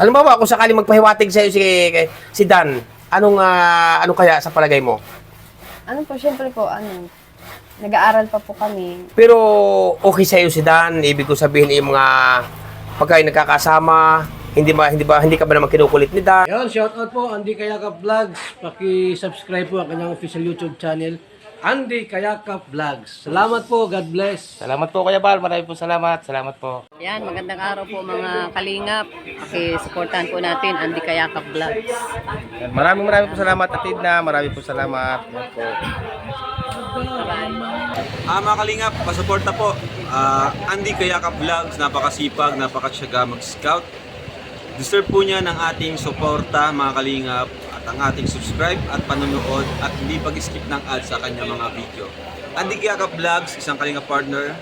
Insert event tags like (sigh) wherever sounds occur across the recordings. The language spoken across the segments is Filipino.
Ano ba ba kung sakaling magpahiwatig sa'yo si, si Dan, anong, ah, ano kaya sa palagay mo? Ano po, syempre po, ano, nag-aaral pa po kami. Pero okay sa'yo si Dan, ibig ko sabihin yung mga pagkain nagkakasama, hindi ba hindi ba hindi ka ba naman kinukulit ni Dan? Yun, shout out po, Andy Kayakap Vlogs. Paki-subscribe po ang kanyang official YouTube channel, Andy Kayakap Vlogs. Salamat po, God bless. Salamat po Kuya Bal, marami po salamat. Salamat po. Yan, magandang araw po mga kalingap. Pakisuportahan po natin ang Di Kayakap Vlogs. Yan, Maraming maraming po salamat Atid na, maraming po salamat. Yan po. Ah, mga kalingap, pasuporta po. Ah, Andy Kayaka Vlogs, napakasipag, napakasyaga mag-scout. Deserve po niya ng ating suporta, mga kalingap, at ang ating subscribe at panonood at hindi pag-skip ng ads sa kanya mga video. Andy Kayaka Vlogs, isang kalingap partner.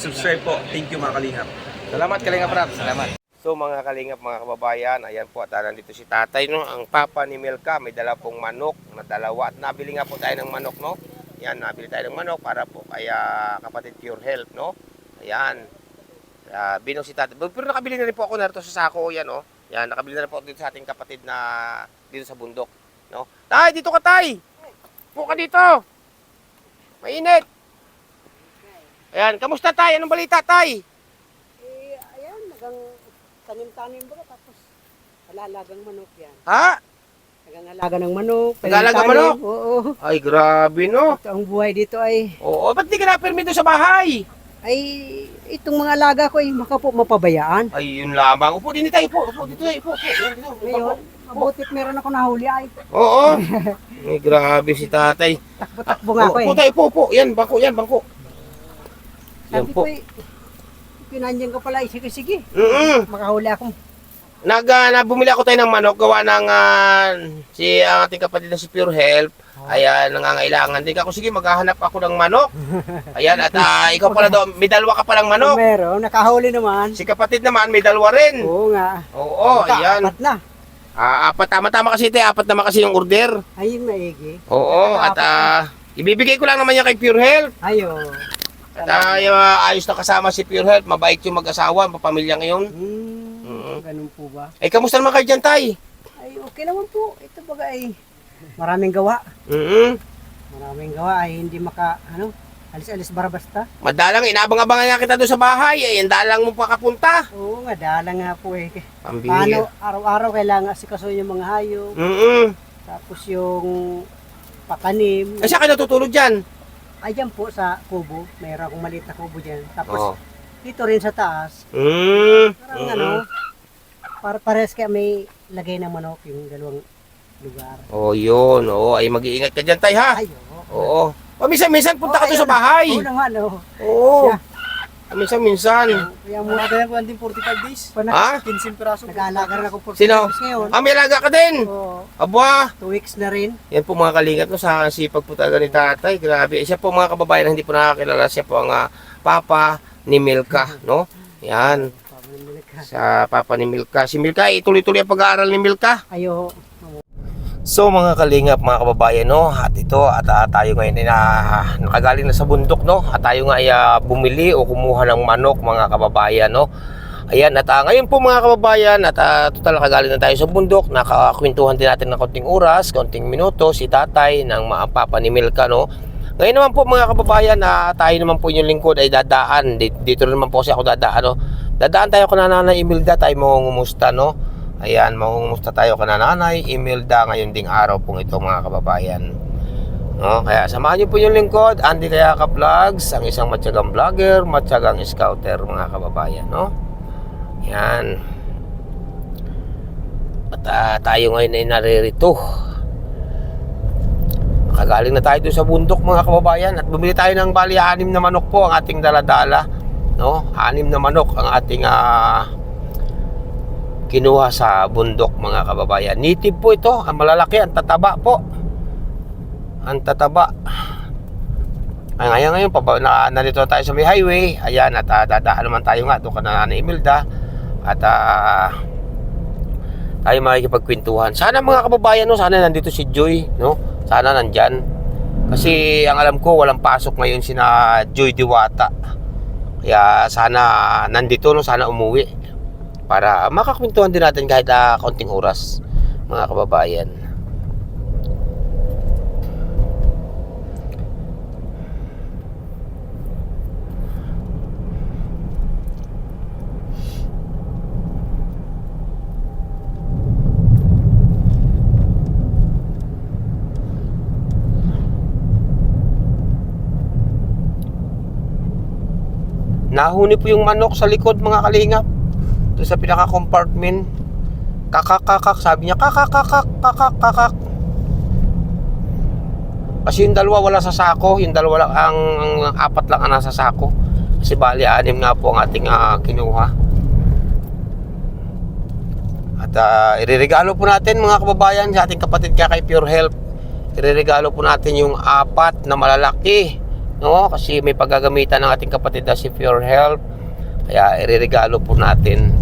Subscribe po. Thank you mga kalingap. Salamat Kalinga Prab, salamat. So mga kalingap, mga kababayan, ayan po at nandito si tatay, no? Ang papa ni Milka, may dala pong manok na dalawa. At nabili nga po tayo ng manok, no? Yan, nabili tayo ng manok para po kaya kapatid Pure Health, no? Ayan. Uh, binong si tatay. Pero nakabili na rin po ako narito sa sako, yan, no? Yan, nakabili na po dito sa ating kapatid na dito sa bundok, no? Tay, dito ka, tay! Po ka dito! Mainit! Ayan, kamusta tay? Anong balita, tay? Eh, ayan, nagang tanim-tanim ba tapos alalagang manok yan. Ha? Nagang alaga ng manok. Tanim-tanim. manok? Oo. Ay, grabe, no? Ito ang buhay dito ay, Oo, ba't di ka na-permit sa bahay? Ay itong mga alaga ko ay makapo mapabayaan. Ay, yun lamang. Upo din tayo, upo, upo dito tayo, dito, Ngayon, mabutit meron ako nahuli ay. Oo. (laughs) Ay, grabe si tatay. Takbo-takbo nga ako eh. Upo tayo, upo, upo. Yan, bangko, yan, bangko. Yan Sabi po. ko eh, pinanyan ko pala, eh, sige sige. Mm Makahuli ako. Nag, uh, na, bumili ako tayo ng manok, gawa ng ah, si ang ating kapatid na si Pure Health. Ayan, nangangailangan. Di ka ako, sige, maghahanap ako ng manok. (laughs) Ayan, at ah, ikaw pala daw, may dalawa ka palang manok. Meron, nakahuli naman. Si kapatid naman, may dalawa rin. Oo nga. Oo, Baka ayan. Apat na. Ah, apat, tama-tama kasi tayo, apat naman kasi yung order. Ayun maigi. Oo, at ah, ibibigay ko lang naman yan kay Pure Health. Ayo. At ah, yung, ah, ayos na kasama si Pure Health, mabait yung mag-asawa, ang pamilya ngayon. Hmm, ganun po ba? Eh, kamusta naman kayo dyan, Tay? Ay, okay naman po. Ito baga ay maraming gawa. Mm Maraming gawa ay hindi maka, ano, alis-alis barabasta. Madalang, inabang-abangan nga kita doon sa bahay. Eh, yung dalang mo pa kapunta. Oo nga, dala nga po eh. Paano, Pambihir. araw-araw kailangan asikasuhin yung mga hayop. Mm Tapos yung patanim. Eh, saan ka natutulog dyan? Ayan po sa kubo. Mayroon akong maliit na kubo dyan. Tapos dito rin sa taas. Mm. Parang ano, para pares kaya may lagay ng manok yung dalawang lugar. Oh, yun. Oo, ay mag-iingat ka dyan, Tay, ha? Ay, oo. Oo. O, minsan-minsan punta ka doon sa bahay. Oo naman, oo. Oo. Siya. Minsan-minsan. Kaya muna Kaya ko din 45 days. Ha? 15 piraso. Nag-aalaga rin ako for Sino? days ngayon. Ah, may alaga ka din. Oo, Aba. two weeks na rin. Yan po mga kalingap no, sa sipag po talaga ni tatay. Grabe. Siya po mga kababayan na hindi po nakakilala. Siya po ang ah, papa ni Milka. No? Yan. Sa papa ni Milka. Si Milka, ituloy-tuloy ang pag-aaral ni Milka. Ayo, So mga kalingap, mga kababayan, no? At ito, at ah, tayo ngayon ay na, nakagaling na sa bundok, no? At tayo nga ay ah, bumili o kumuha ng manok, mga kababayan, no? Ayan, at ah, ngayon po mga kababayan, at uh, total nakagaling na tayo sa bundok, nakakwentuhan din natin ng konting oras, konting minuto, si tatay ng mga papa ni Milka, no? Ngayon naman po mga kababayan, na tayo naman po yung lingkod ay dadaan. Dito, dito naman po kasi ako dadaan, no? Dadaan tayo kung nanay Imelda, tayo mangungumusta, no? Ayan, mangungumusta tayo kay nanay Imelda ngayong ding araw pong ito mga kababayan. No, kaya samahan niyo po yung lingkod, Andy Kayaka Vlogs, ang isang matyagang vlogger, matyagang scouter mga kababayan, no? Yan. At ah, tayo ngayon ay naririto. Kagaling na tayo doon sa bundok mga kababayan at bumili tayo ng bali anim na manok po ang ating daladala. No? Anim na manok ang ating ah, kinuha sa bundok mga kababayan. Native po ito, ang malalaki, ang tataba po. Ang tataba. Ay, ngayon ngayon, paba, na, nandito tayo sa may highway. Ayan, at uh, dadaan naman tayo nga doon ka na Nanay Imelda. At ah, tayo makikipagkwentuhan. Sana mga kababayan, no, sana nandito si Joy, no? Sana nandyan. Kasi ang alam ko, walang pasok ngayon sina Joy Diwata. Kaya sana nandito, no? Sana umuwi. Para makakwentuhan din natin kahit uh, kaunting oras mga kababayan. Nahuni po yung manok sa likod mga kalingap. Doon sa pinaka-compartment. Kakakakak. Sabi niya kakakakak, kakakakak. Kasi yung dalawa wala sa sako. Yung dalawa ang, ang apat lang ang nasa sako. Kasi bali, anim nga po ang ating ah, kinuha. At uh, ireregalo po natin mga kababayan sa ating kapatid kaya kay Pure Health. Ireregalo po natin yung apat na malalaki. No? Kasi may paggagamitan ng ating kapatid na si Pure Health. Kaya ireregalo po natin.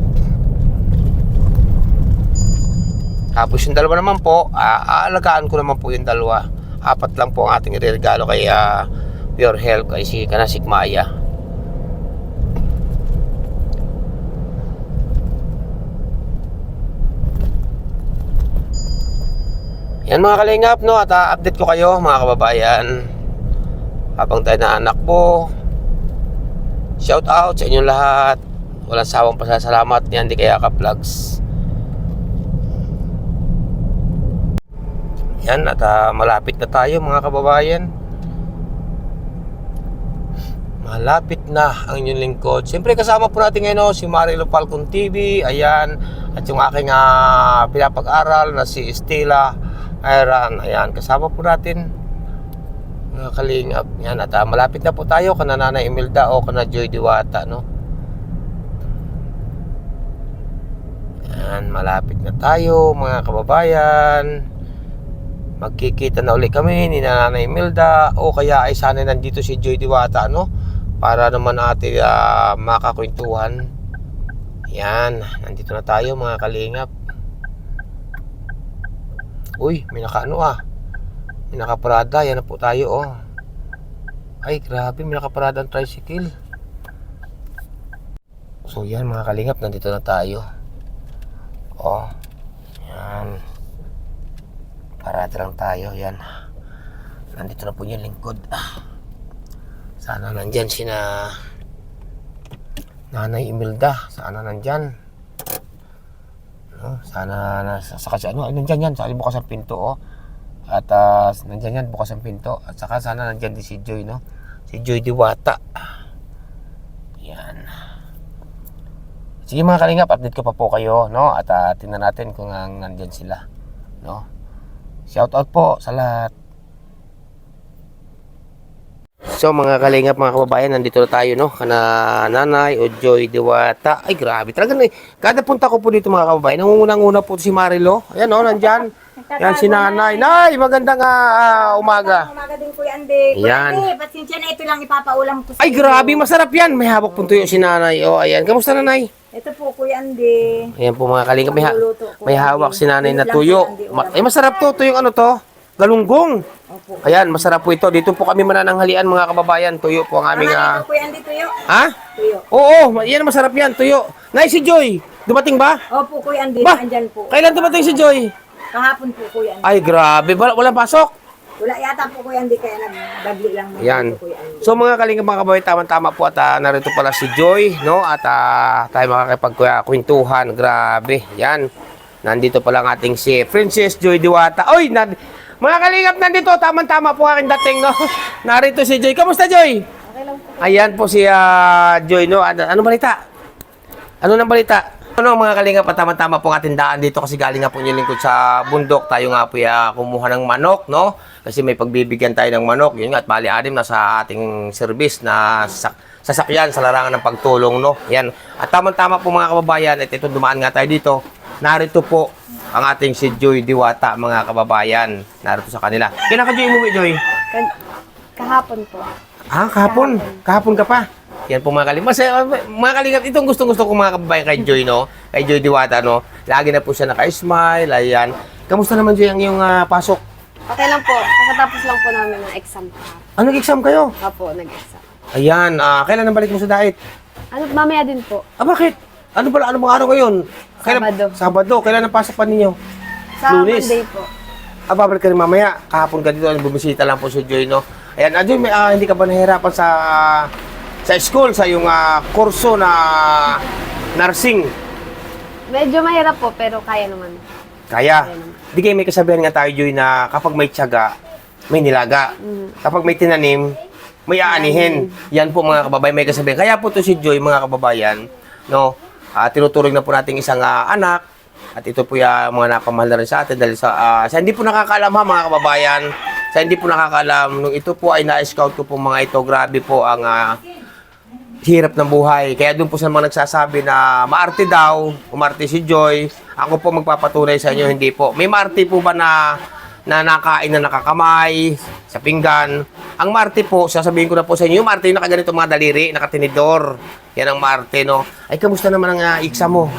Tapos yung dalawa naman po, aalagaan ko naman po yung dalawa. Apat lang po ang ating ireregalo kay ah, Pure Health kay si Kanasik Maya. Yan mga kalingap no at ah, update ko kayo mga kababayan. Habang tayo na anak po. Shout out sa inyong lahat. Walang sawang pasasalamat ni Andy Kayaka Vlogs. Yan at ah, malapit na tayo mga kababayan. Malapit na ang inyong lingkod. Siyempre kasama po natin ngayon oh, si Marilo Falcon TV. Ayan. At yung aking ah, pinapag-aral na si Estela Iran. Ayan. Kasama po natin mga kalingap. Yan. At ah, malapit na po tayo kana Nanay Imelda o kana Joy Diwata. No? Yan. Malapit na tayo mga kababayan. Magkikita na uli kami ni Nanay Imelda o kaya ay sana nandito si Joy Diwata. No? para naman natin uh, makakwentuhan. Yan, nandito na tayo mga kalingap. Uy, may nakaano ah. May nakaparada, yan na po tayo oh. Ay, grabe, may nakaparada ang tricycle. So yan mga kalingap, nandito na tayo. Oh, yan. Parada lang tayo, yan. Nandito na po yung lingkod. Sana nandyan si na Nanay Imelda. Sana nandyan. No? Sana nasa saka ano, nandyan yan. Sa bukas ang pinto oh. At uh, nandyan yan, bukas ang pinto. At saka sana nandyan din si Joy, no? Si Joy Diwata. Yan. Sige mga kalingap, update ko pa po kayo, no? At uh, tingnan natin kung ang nandyan sila, no? Shout out po sa lahat. So mga kalingap mga kababayan, nandito na tayo no, kana nanay o Joy Diwata. Ay grabe, talaga na Kada punta ko po dito mga kababayan, nangungunang-una po si Marilo. Ayan no, nandyan. Yan si nanay. Nay, magandang ah, umaga. Umaga din Kuya Ande. Kuya Yan. Pasensya na ito lang ipapaulam ko sa Ay grabe, masarap yan. May hawak po tuyo si nanay. O ayan, kamusta nanay? Ito po Kuya Ande. Ayan po mga kalingap, may, ha- Magluluto may hawak si nanay na Lang tuyo. Kuya Ma- ulam. Ay masarap to, tuyong ano to? Galunggong. Opo. Ayan, masarap po ito. Dito po kami manananghalian mga kababayan. Tuyo po ang aming... Ah, nito Kuya Ande tuyo. ha? Tuyo. Oo, yan masarap yan, tuyo. Nay, si Joy, dumating ba? Opo Kuya Ande, Ba? andyan po. Kailan dumating si Joy? Kahapon po Kuya Ande. Ay, grabe, wala, walang pasok. Wala yata po Kuya Ande kaya nagbagli lang mo Yan. Kuya Ande. So mga kalinga mga kababayan, tama-tama po at ah, narito pala si Joy, no? At ah, tayo makakipagkwentuhan. Grabe, yan. Nandito pala ang ating si Princess Joy Diwata. Oy, nad mga kalingap nandito, tama-tama po aking dating, no? (laughs) Narito si Joy. Kamusta, Joy? Ayan po si ah, Joy, no? Ano, ano balita? Ano nang balita? Ano mga kalinga patama-tama po ang ating daan dito kasi galing nga po yung lingkod sa bundok. Tayo nga po ya, kumuha ng manok, no? Kasi may pagbibigyan tayo ng manok. Yun nga, at bali anim na sa ating service na sak sasakyan sa larangan ng pagtulong, no? Yan. At tamang-tama po mga kababayan, at ito dumaan nga tayo dito. Narito po ang ating si Joy Diwata, mga kababayan. Narito sa kanila. Kailan ka Joy umuwi, Joy? Kahapon po. Ah, kahapon. Kahapon ka pa. Yan po mga kalingap. Mas, uh, mga kalingap, itong gustong-gusto ko mga kababayan kay Joy, no? Kay Joy Diwata, no? Lagi na po siya naka-smile, ayan. Kamusta naman, Joy, ang iyong ah, pasok? Okay lang po. Kakatapos lang po namin ng exam kahapon. Ano, nag-exam kayo? Opo, nag-exam. Ayan, ah, kailan ang balik mo sa diet? Ano, mamaya din po. Ah, bakit? Ano pala, ano mga araw ngayon? Sabado. Sabado. Kailan ang pasok pa ninyo? Sa Lunes. Monday po. Ah, babalik ka rin mamaya. Kahapon ka dito, bumisita lang po si Joy, no? Ayan, ah, Joy, may, ah, hindi ka ba nahihirapan sa sa school, sa yung ah, kurso na nursing? Medyo mahirap po, pero kaya naman. Kaya. Kaya naman. Di kayo may kasabihan nga tayo, Joy, na kapag may tiyaga, may nilaga. Kapag may tinanim, may aanihin. Yan po mga kababayan, may kasabihan. Kaya po to si Joy, mga kababayan, no? Ah, tinuturing na po natin isang ah, anak. At ito po yung mga napamahal na rin sa atin dahil sa, ah, sa hindi po nakakaalam ha mga kababayan, sa hindi po nakakaalam, nung ito po ay na-scout ko po mga ito, grabe po ang ah, hirap ng buhay. Kaya doon po sa mga nagsasabi na maarte daw, umarte si Joy, ako po magpapatunay sa inyo, hindi po. May maarte po ba na na nakain na nakakamay, sa pinggan. Ang Marte po, sasabihin ko na po sa inyo, yung Marte yung nakaganito mga daliri, nakatinidor. Yan ang Marte, no? Ay, kamusta naman ang uh, iksa mo?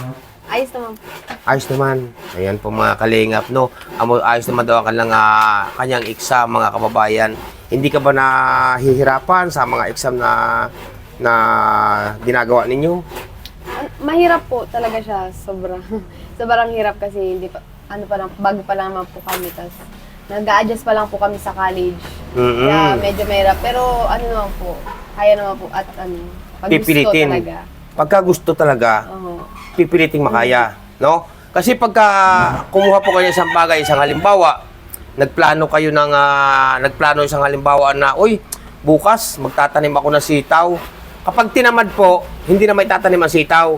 Ayos naman. Ayos naman. Ayan po mga kalingap, no? Ayos naman daw ang kanyang, ah, kanyang exam, mga kababayan. Hindi ka ba nahihirapan sa mga exam na na ginagawa ninyo? Mahirap po talaga siya, sobra. (laughs) Sobrang hirap kasi hindi pa, ano pa lang, bago pa lang naman po kami. Tapos, nag-a-adjust pa lang po kami sa college. Mm-mm. Kaya medyo mahirap. Pero ano naman po, kaya naman po at ano, pag gusto Pipilitin. talaga. Pagka gusto talaga, Oo. pipiliting makaya, no? Kasi pagka kumuha po kayo isang bagay, isang halimbawa, nagplano kayo ng ah, nagplano isang halimbawa na, uy, bukas magtatanim ako ng sitaw. Kapag tinamad po, hindi na may tatanim ang sitaw.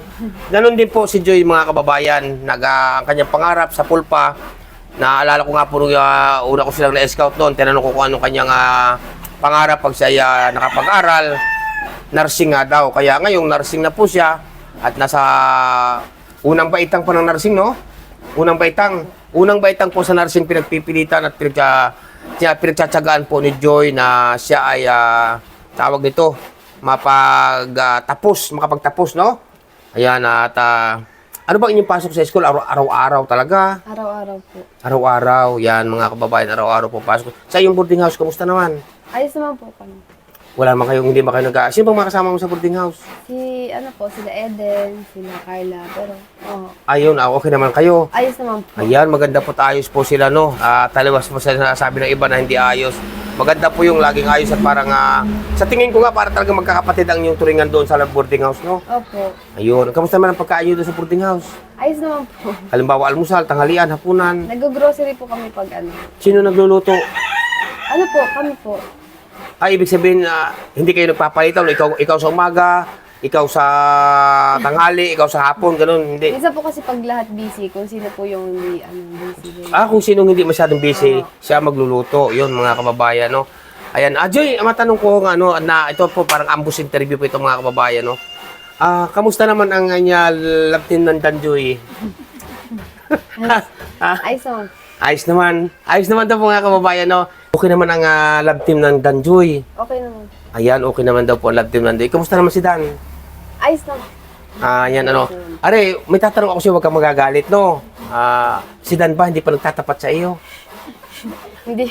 Ganon din po si Joy mga kababayan, nag ah, ang kanyang pangarap sa pulpa. Naalala ko nga po nung ah, una ko silang na-scout noon, tinanong ko kung anong kanyang ah, pangarap pag siya ah, nakapag-aral nursing nga daw. Kaya ngayong nursing na po siya at nasa unang baitang pa ng nursing, no? Unang baitang. Unang baitang po sa nursing pinagpipilitan at pinagka, siya, pinagtsatsagaan po ni Joy na siya ay ah, tawag nito mapag-tapos, makapagtapos, no? Ayan, at ah, ano ba inyong pasok sa school? Araw- Araw-araw talaga? Araw-araw po. Araw-araw, yan mga kababayan, araw-araw po pasok. Sa iyong boarding house, kamusta naman? Ayos naman po kami. Wala man kayong, hindi man kayo nag Sino bang makasama mo sa boarding house? Si, ano po, sila Eden, sila Carla, pero, oh, Ayun, ah, okay naman kayo. ayos naman po. Ayan, maganda po ayos po sila, no? Ah, taliwas po sa sinasabi ng iba na hindi ayos. Maganda po yung laging ayos at parang, ah, sa tingin ko nga, para talaga magkakapatid ang yung turingan doon sa boarding house, no? Opo. Ayun, kamusta naman ang pagkain nyo doon sa boarding house? Ayos naman po. Halimbawa, almusal, tanghalian, hapunan. Nag-grocery po kami pag ano. Sino nagluluto? Ano po, kami po. Ay, ibig sabihin, na hindi kayo nagpapalitan. Ikaw, ikaw sa umaga, ikaw sa tanghali, ikaw sa hapon, ganun. Hindi. Minsan po kasi pag lahat busy, kung sino po yung hindi, ano, busy. Ah, kung sinong hindi masyadong busy, siya magluluto. Yun, mga kababayan, no? Ayan, ah, Joy, matanong ko, nga, ano, na ito po parang ambush interview po ito, mga kababayan, no? Ah, kamusta naman ang kanya ng Danjoy? (laughs) Ayos naman. Ayos naman. Ayos naman daw po, mga kababayan, no? Okay naman ang ah, love team ng Danjoy. Okay naman. Ayan, okay naman daw po ang love team ng Danjoy. Kamusta naman si Dan? Ayos naman. Ah, yan ano. Are, may tatanong ako sa'yo, huwag kang magagalit, no? Ah, si Dan ba hindi pa nagtatapat sa iyo? Hindi.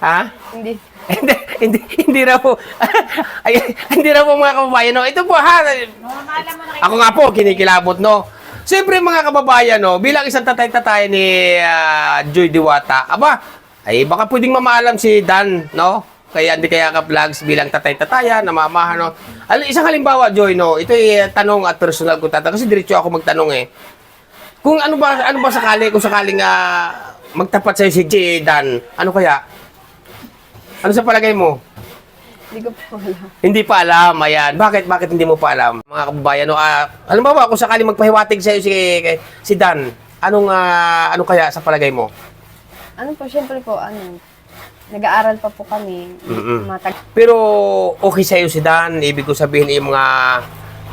Ha? Hindi. (laughs) hindi, hindi, hindi na po. (laughs) Ay, hindi na po mga kababayan, no? Ito po, ha? Ako nga po, kinikilabot, no? Siyempre, mga kababayan, no? Bilang isang tatay-tatay ni ah, Joy Diwata, aba, ay baka pwedeng mamaalam si Dan, no? Kaya hindi kaya ka vlogs bilang tatay-tatayan, namamahan, no? Al- isang halimbawa, Joy, no? Ito ay tanong at personal ko tatanong kasi diretso ako magtanong, eh. Kung ano ba, ano ba sakali, kung sakaling ah, magtapat sa'yo si J. Dan, ano kaya? Ano sa palagay mo? Hindi ko po alam. Hindi pa alam, ayan. Bakit, bakit hindi mo pa alam? Mga kababayan, no, ah, alam mo ba, kung sakaling magpahiwatig sa'yo si, si Dan, anong, ah, ano kaya sa palagay mo? Ano po, syempre po, ano, nag-aaral pa po kami. Mm-mm. Matag Pero okay sa'yo si Dan, ibig ko sabihin yung mga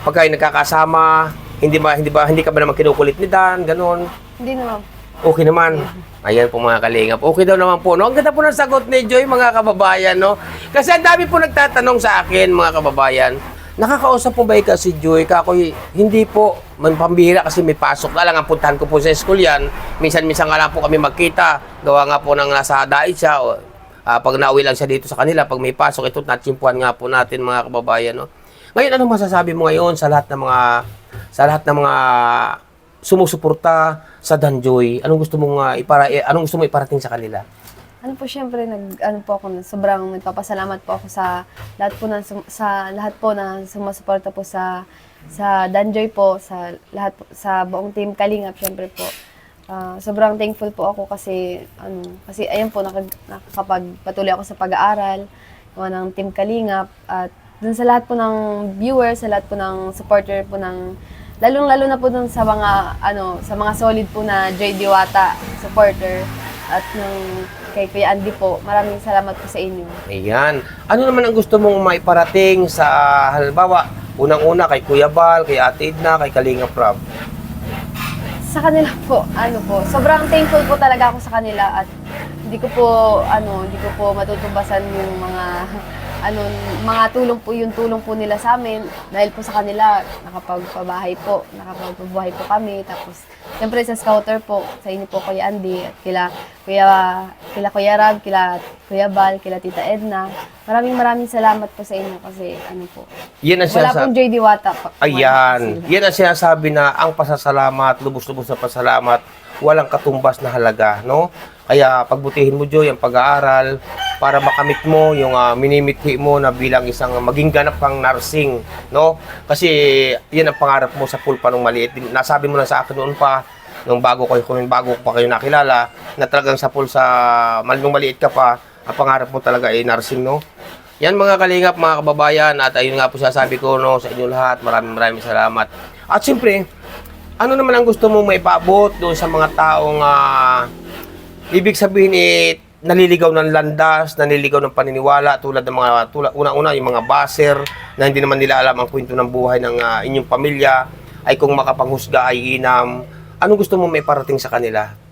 pagkain nagkakasama, hindi ba, hindi ba, hindi ka ba naman kinukulit ni Dan, ganon. hindi naman. Okay naman. Ayan po mga kalingap. Okay daw naman po. No? Ang ganda po ng sagot ni Joy, mga kababayan. No? Kasi ang dami po nagtatanong sa akin, mga kababayan. Nakakausap po ba ikaw si Joy? Kakoy, hindi po. Man pambihira kasi may pasok na lang. Ang puntahan ko po sa school yan. Minsan-minsan nga lang po kami magkita. Gawa nga po ng nasa dait siya. O, ah, pag nauwi lang siya dito sa kanila, pag may pasok, ito natsimpuan nga po natin mga kababayan. No? Ngayon, anong masasabi mo ngayon sa lahat ng mga sa lahat ng mga sumusuporta sa Danjoy, anong gusto mong ah, ipara eh, anong gusto mo iparating sa kanila? Ano po syempre nag ano po ako sobrang nagpapasalamat po ako sa lahat po na sa lahat po na sumusuporta po sa sa Danjoy po sa lahat po, sa buong team Kalingap syempre po. Ah, sobrang thankful po ako kasi ano kasi ayun po nakag, nakakapagpatuloy ako sa pag-aaral ng team Kalingap at dun sa lahat po ng viewers, sa lahat po ng supporter po ng lalong-lalo na po dun sa mga ano sa mga solid po na Joy Diwata supporter at ng kay Kuya Andy po. Maraming salamat po sa inyo. Ayan. Ano naman ang gusto mong maiparating sa halimbawa, unang-una kay Kuya Bal, kay Ate Edna, kay Kalinga Prab? Sa kanila po, ano po, sobrang thankful po talaga ako sa kanila at hindi ko po, ano, hindi ko po matutumbasan yung mga, ano, mga tulong po, yung tulong po nila sa amin. Dahil po sa kanila, nakapagpabahay po, nakapagpabuhay po kami. Tapos, siyempre sa scouter po, sa inyo po Kuya Andy, at kila Kuya, kila Kuya Rab, kila Kuya Bal, kila Tita Edna. Maraming maraming salamat po sa inyo kasi, ano po, Yan ang wala pong JD Wata pa. Ayan. Yan ang sinasabi na ang pasasalamat, lubos-lubos na pasalamat, walang katumbas na halaga, no? Kaya pagbutihin mo, Joy, ang pag-aaral para makamit mo yung ah, minimithi mo na bilang isang maging ganap kang nursing, no? Kasi yan ang pangarap mo sa pulpa nung maliit. Nasabi mo na sa akin noon pa, nung bago ko kung bago ko pa kayo nakilala, na talagang sa pool sa mal nung maliit ka pa, ang pangarap mo talaga ay nursing, no? Yan mga kalingap, mga kababayan, at ayun nga po sasabi ko no, sa inyo lahat, maraming maraming salamat. At siyempre, ano naman ang gusto mong maipaabot doon sa mga taong ah, ibig sabihin eh, naliligaw ng landas, naliligaw ng paniniwala tulad ng mga tulad una-una yung mga baser na hindi naman nila alam ang kwento ng buhay ng ah, inyong pamilya ay kung makapanghusga ay inam. Anong gusto mong maiparating sa kanila?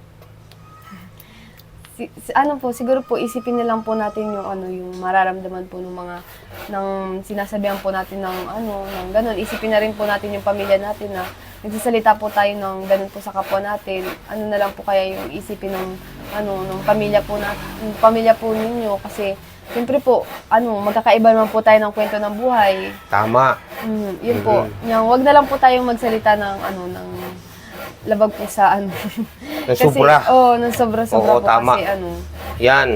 si- ano po, siguro po isipin na lang po natin yung ano, yung mararamdaman po ng mga ng sinasabihan po natin ng ano, ng ganun. Isipin na rin po natin yung pamilya natin na nagsasalita po tayo ng ganun po sa kapwa natin. Ano na lang po kaya yung isipin ng ano, ng pamilya po natin, ng pamilya po ninyo kasi Siyempre po, ano, magkakaiba naman po tayo ng kwento ng buhay. Tama. Mm, yun po. Yung, wag na lang po tayong magsalita ng ano, ng labag po sa ano. Ng sobra. Oo, oh, ng sobra-sobra Oo, po tama. kasi ano. Yan.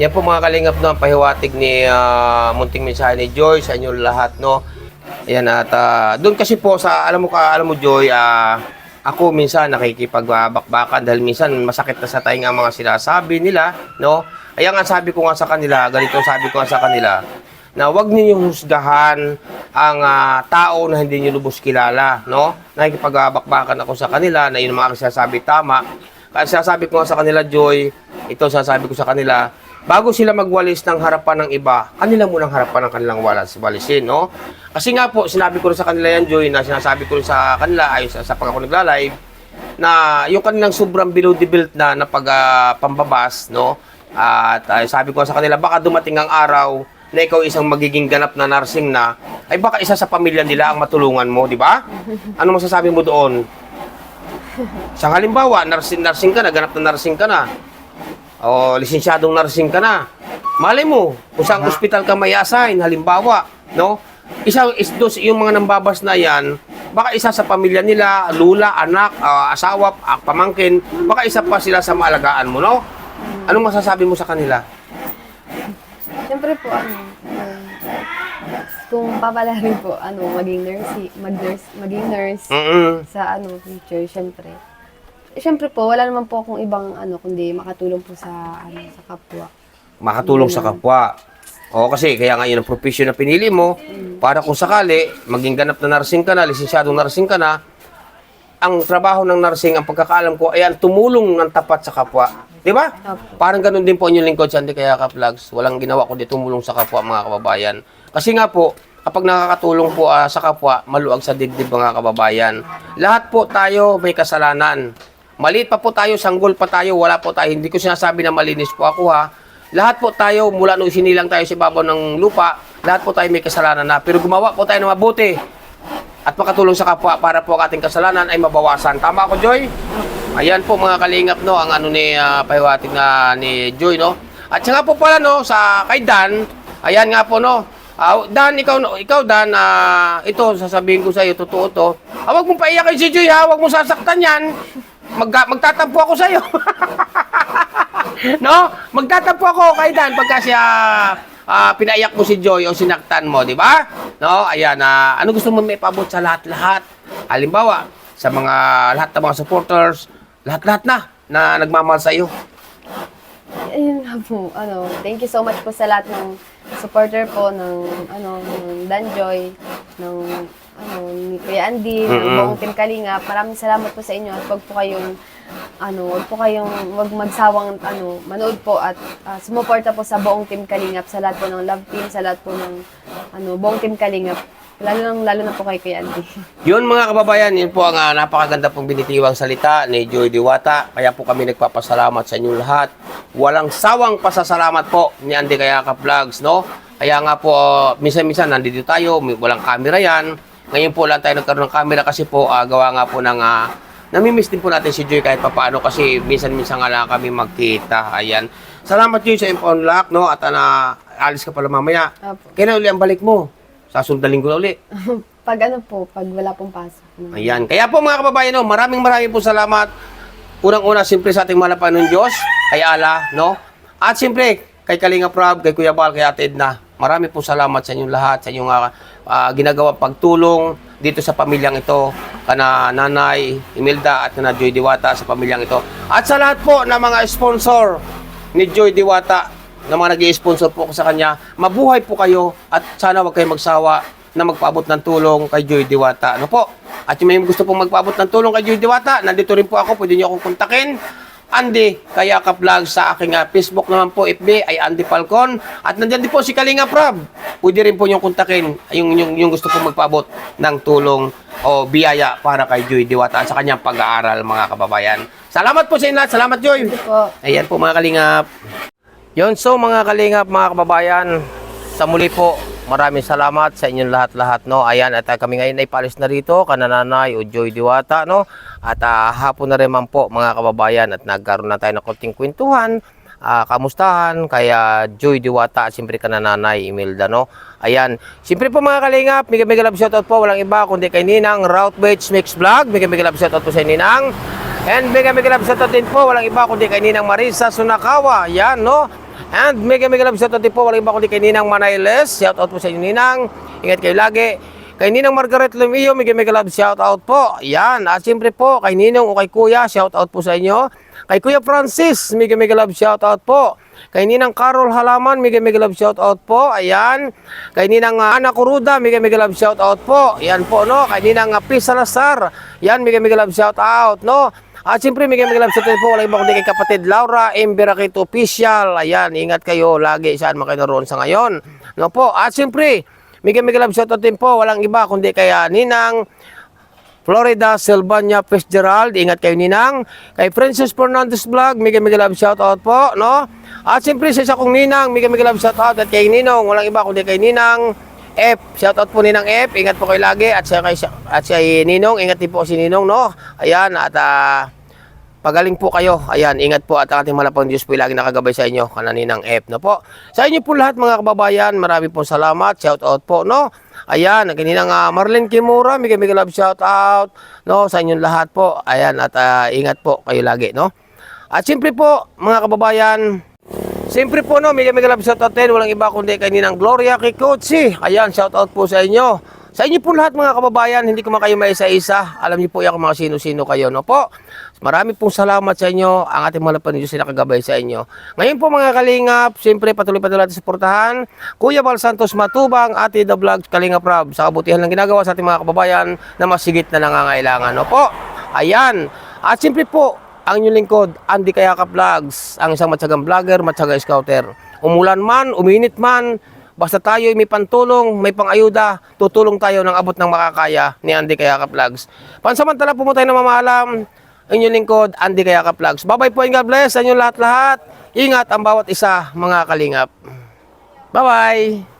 Yan po mga kalingap no, ang pahiwatig ni ah, munting mensahe ni Joy sa inyo lahat no. Ayan at ah, doon kasi po sa alam mo ka alam mo Joy ah, ako minsan nakikipagbakbakan dahil minsan masakit na sa tainga ang mga sinasabi nila no. Kaya nga sabi ko nga sa kanila, ganito sabi ko nga sa kanila na wag ninyong husgahan ang ah, tao na hindi niyo lubos kilala, no? Nakikipagbakbakan ako sa kanila na yun mga sinasabi tama. Kaya sinasabi ko nga sa kanila, Joy, ito sinasabi ko sa kanila, bago sila magwalis ng harapan ng iba, kanila munang harapan ng kanilang walas, walisin, no? Kasi nga po, sinabi ko rin sa kanila yan, Joy, na sinasabi ko rin sa kanila, ay sa, sa pag ako nagla-live, na yung kanilang sobrang below the belt na, na pag, ah, pambabas, no? At ay, sabi ko sa kanila, baka dumating ang araw na ikaw isang magiging ganap na nursing na, ay baka isa sa pamilya nila ang matulungan mo, di ba? Ano masasabi mo doon? Sa halimbawa, nursing, nursing ka na, ganap na nursing ka na, o lisensyadong nursing ka na, malay mo, kung saan ospital ka may assign, halimbawa, no? Isa, is, dos, yung mga nambabas na yan, baka isa sa pamilya nila, lula, anak, ah, asawa, ah, pamangkin, baka isa pa sila sa maalagaan mo, no? Anong masasabi mo sa kanila? Siyempre po, ano, um, kung papalarin po, ano, maging nurse, mag-nurse, maging nurse Mm-mm. sa ano, future, siyempre. Siyempre po, wala naman po akong ibang ano, kundi makatulong po sa ano, sa kapwa. makatulong sa kapwa. O kasi kaya nga yun ang profession na pinili mo para kung sakali maging ganap na nursing ka na, lisensyadong nursing ka na, ang trabaho ng nursing, ang pagkakaalam ko, ay ang tumulong ng tapat sa kapwa. Di ba? Opo. Parang ganun din po ang inyong lingkod sa Hindi Kaya Ka Vlogs. Walang ginawa kundi tumulong sa kapwa mga kababayan. Kasi nga po, kapag nakakatulong po ah, sa kapwa, maluwag sa dibdib mga kababayan. Lahat po tayo may kasalanan. Maliit pa po tayo, sanggol pa tayo, wala po tayo. Hindi ko sinasabi na malinis po ako ha. Lahat po tayo, mula nung sinilang tayo sa ibabaw ng lupa, lahat po tayo may kasalanan na. Pero gumawa po tayo ng mabuti at makatulong sa kapwa para po ang ating kasalanan ay mabawasan. Tama ako, Joy? Ayan po mga kalingap no, ang ano ni uh, pahiwatig na ni Joy no. At saka po pala no sa kay Dan, ayan nga po no. Ah, Dan, ikaw, ikaw Dan, ah, ito, sasabihin ko sa iyo, totoo to. Ah, wag mong paiyakin si Joy ha, wag mong sasaktan yan. Mag, magtatampo ako sa iyo. (laughs) no? Magtatampo ako kay Dan pagka siya ah, pinaiyak mo si Joy o sinaktan mo, di ba? No? Ayan, ah, ano gusto mo may paabot sa lahat-lahat? Halimbawa, sa mga lahat ng mga supporters, lahat-lahat na na nagmamahal sa iyo. Ayun nga po, ano, thank you so much po sa lahat ng supporter po ng, ano, ng Danjoy, ng, ano, ni Kuya Andy, ng Mm-mm. buong Team Kalingap. Maraming salamat po sa inyo at wag po kayong, ano, wag po kayong, wag magsawang, ano, manood po at ah, sumuporta po sa buong Team Kalingap, sa lahat po ng love team, sa lahat po ng, ano, buong Team Kalingap. Lalo, lang, lalo na po kay Kuya Andy. (laughs) Yun mga kababayan, yun po ang ah, napakaganda pong binitiwang salita ni Joy Diwata. Kaya po kami nagpapasalamat sa inyong lahat. Walang sawang pasasalamat po ni Andy Kayaka Vlogs, no? Kaya nga po, ah, minsan-minsan nandito tayo, may- walang camera yan. Ngayon po lang tayo nagkaroon ng camera kasi po ah, gawa nga po ng... ah, namimiss din po natin si Joy kahit papaano kasi minsan-minsan nga lang kami magkita. Ayan. Salamat Joy sa impound lock, no? At ana, alis ka pala mamaya. Opo. Kailan uli ang balik mo? Sasundaling ko na uli. (laughs) pag ano po, pag wala pong pasok. Ayan. Kaya po mga kababayan, no, maraming maraming po salamat. Unang-una, siyempre sa ating mahal na Panginoon Diyos, kay Allah, no? At siyempre, kay Kalinga Prab, kay Kuya Bal, kay Ate Edna. Marami po salamat sa inyong lahat, sa inyong uh, uh, ginagawang pagtulong dito sa pamilyang ito, kana Nanay Imelda at na Joy Diwata sa pamilyang ito. At sa lahat po ng mga sponsor ni Joy Diwata, na mga nag sponsor po sa kanya, mabuhay po kayo at sana wag kayong magsawa na magpaabot ng tulong kay Joy Diwata. Ano po? At yung may gusto pong magpaabot ng tulong kay Joy Diwata, nandito rin po ako, pwede niyo akong kontakin. Andy Kayaka Vlog sa aking ah, Facebook naman po, FB ay Andy Falcon. At nandiyan din po si Kalinga Prab. Pwede rin po niyong kontakin yung, yung, yung gusto pong magpaabot ng tulong o biyaya para kay Joy Diwata at sa kanyang pag-aaral mga kababayan. Salamat po sa inyo lahat. Salamat Joy. Po. Ayan po mga kalingap. Yun, so mga kalingap, mga kababayan, sa muli po, maraming salamat sa inyong lahat-lahat, no? Ayan, at uh, kami ngayon ay palis na rito, kanananay o Joy Diwata, no? At uh, hapon na rin man po, mga kababayan, at nagkaroon na tayo ng konting kwentuhan, ah, kamustahan, kaya Joy Diwata, at siyempre kanananay, Imelda, no? Ayan, siyempre po mga kalingap, mega mega love shoutout po, walang iba kundi kay Ninang Route Baits Mix Vlog, mega mega love shoutout po sa Ninang. And mega mega love shoutout din po, walang iba kundi kay Ninang Marisa Sunakawa. Yan, no? And mega mega love shoutout din po, walang iba kundi kay Ninang Manailes. Shoutout po sa inyo, Ninang. Ingat kayo lagi. Kay Ninang Margaret Lumio, mega mega love shoutout po. Yan. At siyempre po, kay Ninong o kay Kuya, shoutout po sa inyo. Kay Kuya Francis, mega mega love shoutout po. Kay Ninang Carol Halaman, mega mega love shoutout po. Ayan. Kay Ninang uh, Ana Kuruda, mega mega love shoutout po. Yan po, no? Kay Ninang uh, P. Salazar, yan, mega mega love shoutout, no? At mega mega love shoutout po. Walang iba kundi kay kapatid Laura M. Official. Ayan, ingat kayo lagi saan man kayo naroon sa ngayon. No po. At mega mega love shoutout din po. Walang iba kundi kay uh, Ninang Florida, Sylvania Fitzgerald. Ingat kayo ninang. Kay Princess Fernandez Vlog, mega mega love shoutout po, no? At siyempre sa isa kong ninang, mega mega love shoutout at kay Ninong, walang iba kundi kay Ninang F. Shoutout po ninang F. Ingat po kayo lagi at siya kay at siya Ninong, ingat din po si Ninong, no? Ayan at ah, Pagaling po kayo. Ayan, ingat po at ang ating malapang Diyos po lagi nakagabay sa inyo. Kananinang F na po. Sa inyo po lahat mga kababayan, marami po salamat. Shout out po, no? Ayan, ang kaninang uh, Marlene Kimura, mega mega love shout out, no? Sa inyong lahat po. Ayan, at ah, ingat po kayo lagi, no? At siyempre po, mga kababayan, Siyempre po no, mega mega love shoutout din. Walang iba kundi kaninang Gloria Kikuchi. Ayan, shoutout po sa inyo. Sa inyo po lahat mga kababayan, hindi ko man kayo maisa-isa. Alam niyo po yan kung mga sino-sino kayo, no po. Marami pong salamat sa inyo. Ang ating mga Diyos ay nakagabay sa inyo. Ngayon po mga kalingap, siyempre patuloy-patuloy natin suportahan. Kuya Val Santos Matubang, Ate The Vlog, Kalingap Rob, sa kabutihan ng ginagawa sa ating mga kababayan na masigit na nangangailangan, no po. Ayan. At siyempre po, ang inyong lingkod, Andy Kayaka Vlogs, ang isang matsagang vlogger, matsaga scouter. Umulan man, uminit man, basta tayo may pantulong, may pangayuda, tutulong tayo ng abot ng makakaya ni Andy Kayaka Vlogs. Pansamantala po tayo na mamahalam, inyong lingkod, Andy Kayaka Vlogs. Bye-bye po and God bless sa inyong lahat-lahat. Ingat ang bawat isa, mga kalingap. Bye-bye!